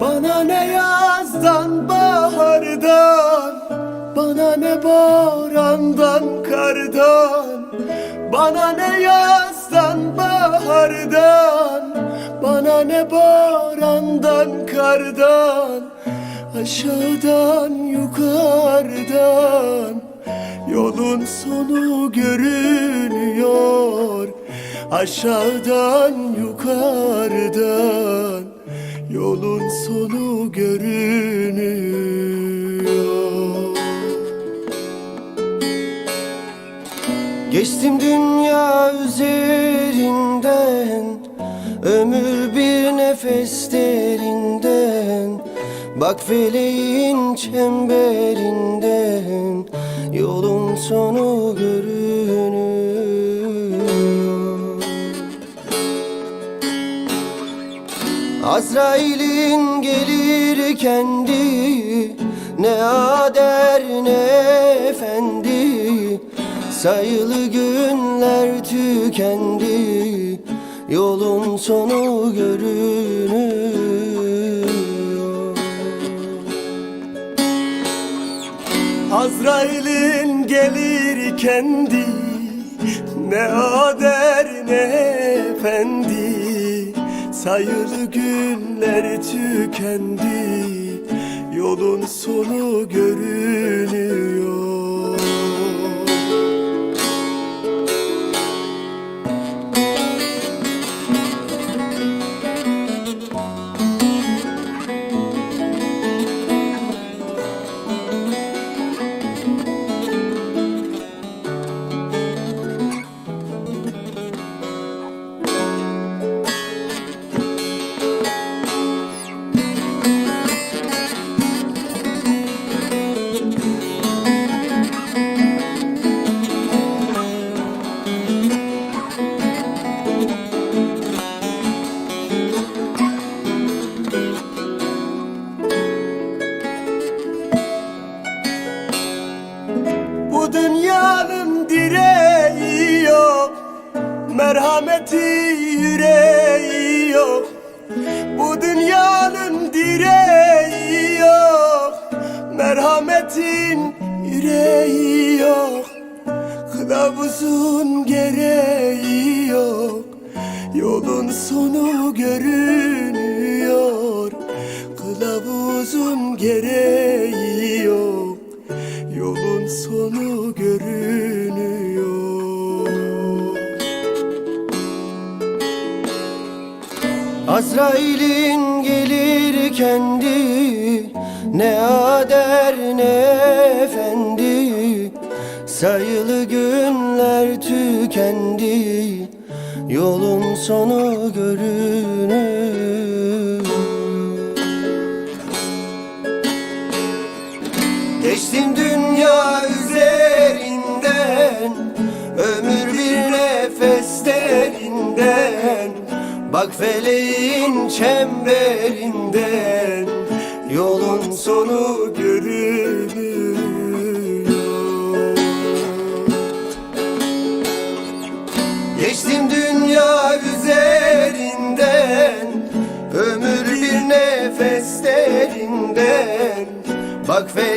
Bana ne yazdan bahardan Bana ne borandan kardan. Bana ne yazdan bahardan Bana ne borandan kardan. Aşağıdan yukarıdan Yolun sonu görünüyor. Aşağıdan yukarıdan Yolun sonu görünüyor. Geçtim dünya üzerinden Ömür bir nefes derinden Bak feleğin çemberinden Yolun sonu görünüyor Azrail'in gelir kendi Ne ader ne efendi. Sayılı günler tükendi Yolun sonu görünüyor. Azrail'in gelir kendi Ne ader ne efendi Sayılı günler tükendi Yolun sonu görünüyor Merhameti yüreği yok. Bu dünyanın direği yok. Merhametin yüreği yok. Kılavuzun gereği yok. Yolun sonu görünüyor. Kılavuzun gereği yok Azrail'in gelir kendi Ne ader ne efendi. Sayılı günler tükendi Yolun sonu görünür. Geçtim dünya Bak feleğin çemberinden Yolun sonu görünüyor. Geçtim dünya üzerinden Ömür bir nefes derinden. Bak feleğin